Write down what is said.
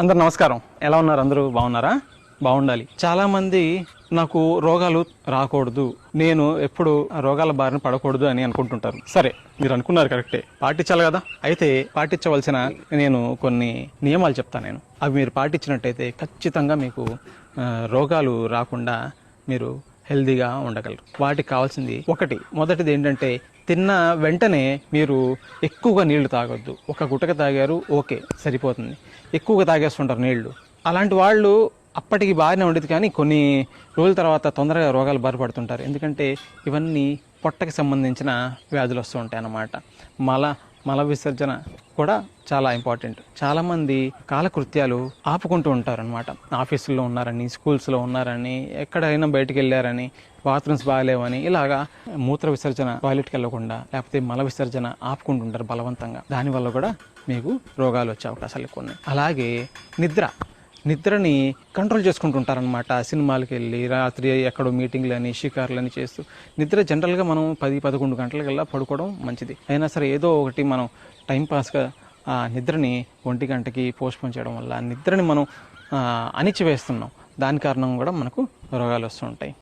అందరు నమస్కారం. ఎలా ఉన్నారు? అందరూ బాగున్నారా? బాగుండాలి. చాలామంది నాకు రోగాలు రాకూడదు. నేను ఎప్పుడు ఆ రోగాల బారిన పడకూడదు అని అనుకుంటుంటారు. సరే మీరు అనుకున్నారు కరెక్టే. పాటించాలి కదా? అయితే పాటించవలసిన నేను కొన్ని నియమాలు చెప్తాను నేను. అవి మీరు పాటించినట్టయితే ఖచ్చితంగా మీకు రోగాలు రాకుండా మీరు హెల్దీగా ఉండగలరు. వాటికి కావాల్సింది ఒకటి. మొదటిది ఏంటంటే తిన్న వెంటనే మీరు ఎక్కువగా నీళ్ళు తాగొద్దు. ఒక గుటక తాగారు ఓకే సరిపోతుంది. ఎక్కువగా తాగేస్తుంటారు నీళ్ళు. అలాంటి వాళ్ళు అప్పటికి బాగానే ఉండేది కానీ కొన్ని రోజుల తర్వాత తొందరగా రోగాలు బారిపడుతుంటారు. ఎందుకంటే ఇవన్నీ పొట్టకి సంబంధించిన వ్యాధులు వస్తూ ఉంటాయి అన్నమాట. మల మల విసర్జన కూడా చాలా ఇంపార్టెంట్. చాలామంది కాలకృత్యాలు ఆపుకుంటూ ఉంటారు అనమాట ఆఫీసుల్లో ఉన్నారని స్కూల్స్లో ఉన్నారని ఎక్కడైనా బయటకు వెళ్ళారని బాత్రూమ్స్ బాగాలేవని ఇలాగా మూత్ర విసర్జన టాయిలెట్కి వెళ్ళకుండా లేకపోతే మల విసర్జన ఆపుకుంటుంటారు బలవంతంగా. దానివల్ల కూడా మీకు రోగాలు వచ్చే అవకాశాలు ఎక్కువ ఉన్నాయి. అలాగే నిద్ర. నిద్రని కంట్రోల్ చేసుకుంటుంటారనమాట సినిమాలకు వెళ్ళి రాత్రి ఎక్కడో మీటింగ్లని షికార్లని చేస్తూ నిద్ర జనరల్గా మనం పది పదకొండు గంటలకల్లా పడుకోవడం మంచిది. అయినా సరే ఏదో ఒకటి మనం టైంపాస్గా ఆ నిద్రని ఒంటి గంటకి పోస్ట్పోన్ చేయడం వల్ల నిద్రని మనం అణిచివేస్తున్నాం. దాని కారణం కూడా మనకు రోగాలు వస్తుంటాయి